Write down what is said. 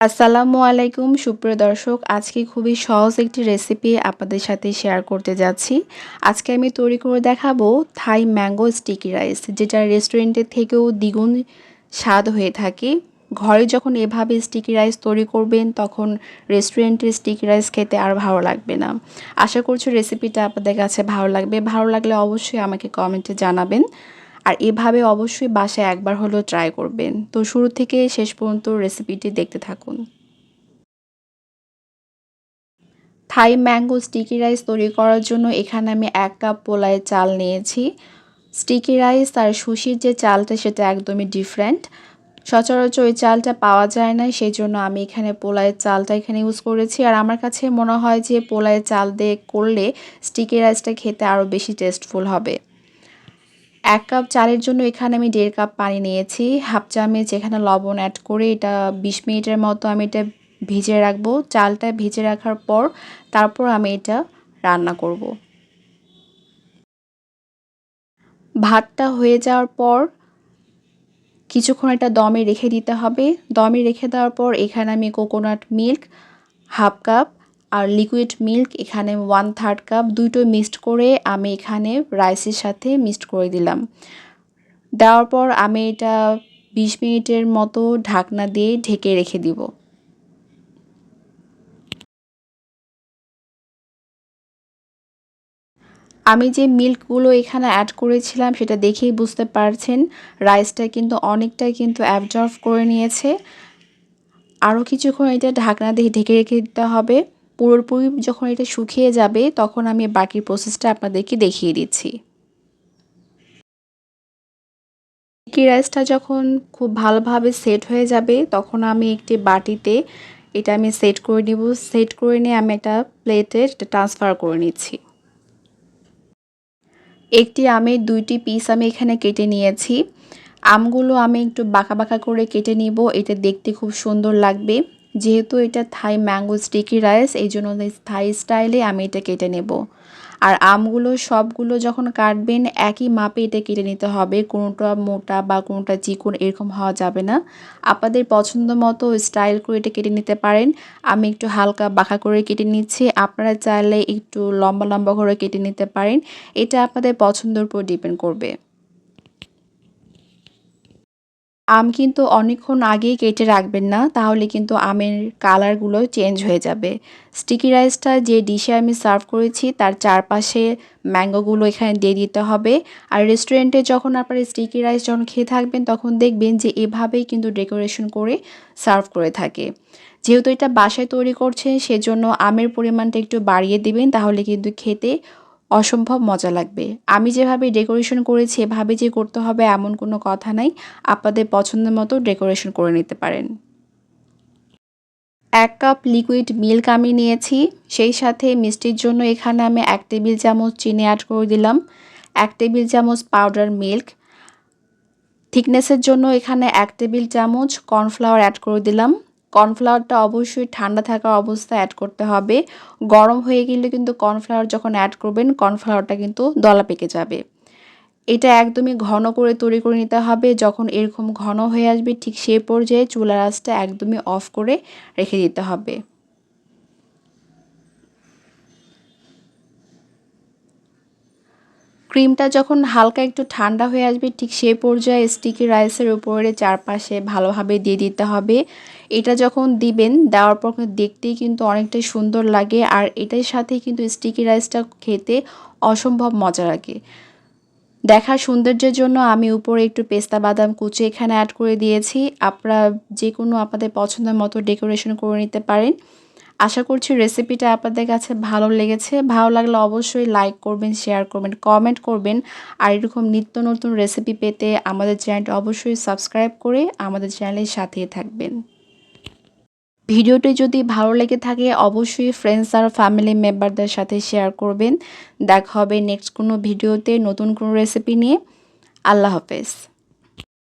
আসসালামু আলাইকুম, সুপ্রিয় দর্শক। আজকে খুবই সহজ একটি রেসিপি আপনাদের সাথে শেয়ার করতে যাচ্ছি। আজকে আমি তৈরি করে দেখাবো থাই ম্যাঙ্গো স্টিকি রাইস যেটা রেস্টুরেন্টের থেকেও দ্বিগুণ স্বাদ হয়ে থাকে। ঘরে যখন এভাবে স্টিকি রাইস তৈরি করবেন, তখন রেস্টুরেন্টের স্টিকি রাইস খেতে আর ভালো লাগবে না। আশা করছি রেসিপিটা আপনাদের কাছে ভালো লাগবে। ভালো লাগলে অবশ্যই আমাকে কমেন্টে জানাবেন। আর এভাবে অবশ্যই বাসায় একবার হলেও ট্রাই করবেন। তো শুরু থেকে শেষ পর্যন্ত রেসিপিটি দেখতে থাকুন। থাই ম্যাঙ্গো স্টিকি রাইস তৈরি করার জন্য এখানে আমি এক কাপ পোলায় চাল নিয়েছি। স্টিকি রাইস আর সুশির যে চালটা সেটা একদমই ডিফারেন্ট সচরাচর ওই চালটা পাওয়া যায় না সেই জন্য আমি এখানে পোলায়ের চালটা এখানে ইউজ করেছি। আর আমার কাছে মনে হয় যে পোলায়ের চাল দিয়ে করলে স্টিকি রাইসটা খেতে আরও বেশি টেস্টফুল হবে। এক কাপ চালের জন্য এখানে আমি দেড় কাপ পানি নিয়েছি, হাফ চামচ এখানে লবণ অ্যাড করে এটা বিশ মিনিটের মতো আমি এটা ভিজে রাখব। চালটা ভিজে রাখার পর তারপর আমি এটা রান্না করব। ভাতটা হয়ে যাওয়ার পর কিছুক্ষণ এটা দমে রেখে দিতে হবে। দমে রেখে দেওয়ার পর এখানে আমি কোকোনাট মিল্ক হাফ কাপ আর লিকুইড মিল্ক এখানে ওয়ান থার্ড কাপ দুটো মিক্সড করে আমি এখানে রাইসের সাথে মিক্সড করে দিলাম। দেওয়ার পর আমি এটা বিশ মিনিটের মতো ঢাকনা দিয়ে ঢেকে রেখে দিব। আমি যে মিল্কগুলো এখানে অ্যাড করেছিলাম সেটা দেখেই বুঝতে পারছেন রাইসটা কিন্তু অনেকটাই কিন্তু অ্যাবজর্ভ করে নিয়েছে। আরও কিছুক্ষণ এটা ঢাকনা দিয়ে ঢেকে রেখে দিতে হবে। পুরোপুরি যখন এটা শুকিয়ে যাবে, তখন আমি বাকি প্রসেসটা আপনাদেরকে দেখিয়ে দিচ্ছি। কি রাইসটা যখন খুব ভালোভাবে সেট হয়ে যাবে, তখন আমি একটি বাটিতে এটা আমি সেট করে নিব। সেট করে নিয়ে আমি একটা প্লেটে ট্রান্সফার করে নিচ্ছি। একটি আমের দুইটি পিস আমি এখানে কেটে নিয়েছি। আমগুলো আমি একটু বাঁকা বাঁকা করে কেটে নিব। এটা দেখতে খুব সুন্দর লাগবে। যেহেতু এটা থাই ম্যাঙ্গো স্টিকি রাইস এই জন্য থাই স্টাইলে আমি এটা কেটে নেব। আর আমগুলো সবগুলো যখন কাটবেন, একই মাপে এটা কেটে নিতে হবে। কোনোটা মোটা বা কোনোটা চিকন এরকম হওয়া যাবে না। আপনাদের পছন্দ মতো স্টাইল করে এটা কেটে নিতে পারেন। আমি একটু হালকা বাঁকা করে কেটে নিচ্ছি। আপনারা চাইলে একটু লম্বা লম্বা করে কেটে নিতে পারেন। এটা আপনাদের পছন্দের উপর ডিপেন্ড করবে। আম কিন্তু অনেকক্ষণ আগেই কেটে রাখবেন না, তাহলে কিন্তু আমের কালারগুলো চেঞ্জ হয়ে যাবে। স্টিকি রাইসটা যে ডিশে আমি সার্ভ করেছি, তার চারপাশে ম্যাঙ্গোগুলো এখানে দিয়ে দিতে হবে। আর রেস্টুরেন্টে যখন আপনারা স্টিকি রাইস যখন খেয়ে থাকবেন, তখন দেখবেন যে এভাবেই কিন্তু ডেকোরেশন করে সার্ভ করে থাকে। যেহেতু এটা বাসায় তৈরি করছেন, সেজন্য আমের পরিমাণটা একটু বাড়িয়ে দিবেন, তাহলে কিন্তু খেতে অসম্ভব মজা লাগবে। আমি যেভাবে ডেকোরেশন করেছি, এভাবে যে করতে হবে এমন কোনো কথা নাই। আপনাদের পছন্দের মতো ডেকোরেশন করে নিতে পারেন। এক কাপ লিকুইড মিল্ক আমি নিয়েছি। সেই সাথে মিষ্টির জন্য এখানে আমি এক টেবিল চামচ চিনি অ্যাড করে দিলাম। এক টেবিল চামচ পাউডার মিল্ক থিকনেসের জন্য এখানে এক টেবিল চামচ কর্নফ্লাওয়ার অ্যাড করে দিলাম। কর্নফ্লাওয়ারটা অবশ্যই ঠান্ডা থাকা অবস্থায় অ্যাড করতে হবে। গরম হয়ে গেলে কিন্তু কর্নফ্লাওয়ার যখন অ্যাড করবেন, কর্নফ্লাওয়ারটা কিন্তু দলা পেকে যাবে। এটা একদমই ঘন করে তৈরি করে নিতে হবে। যখন এরকম ঘন হয়ে আসবে, ঠিক সেই পর্যায়ে চুলার আঁচটা একদমই অফ করে রেখে দিতে হবে। ক্রিমটা যখন হালকা একটু ঠান্ডা হয়ে আসবে, ঠিক সেই পর্যায়ে স্টিকি রাইসের উপরে চারপাশে ভালোভাবে দিয়ে দিতে হবে। এটা যখন দিবেন, দেওয়ার পর দেখতেই কিন্তু অনেকটাই সুন্দর লাগে আর এটার সাথে কিন্তু স্টিকি রাইসটা খেতে অসম্ভব মজা লাগে। দেখার সৌন্দর্যের জন্য আমি উপরে একটু পেস্তা বাদাম কুচি এখানে অ্যাড করে দিয়েছি। আপনারা যে কোনো আপনাদের পছন্দের মতো ডেকোরেশন করে নিতে পারেন। আশা করছি রেসিপিটা আপনাদের কাছে ভালো লেগেছে। ভালো লাগলে অবশ্যই লাইক করবেন শেয়ার করবেন কমেন্ট করবেন। আর এরকম নিত্য নতুন রেসিপি পেতে আমাদের চ্যানেলটি অবশ্যই সাবস্ক্রাইব করে আমাদের চ্যানেলের সাথেই থাকবেন। ভিডিওটি যদি ভালো লেগে থাকে, অবশ্যই ফ্রেন্ডস আর ফ্যামিলি মেম্বারদের সাথে শেয়ার করবেন। দেখা হবে নেক্সট কোনো ভিডিওতে নতুন কোনো রেসিপি নিয়ে। আল্লাহ হাফেজ।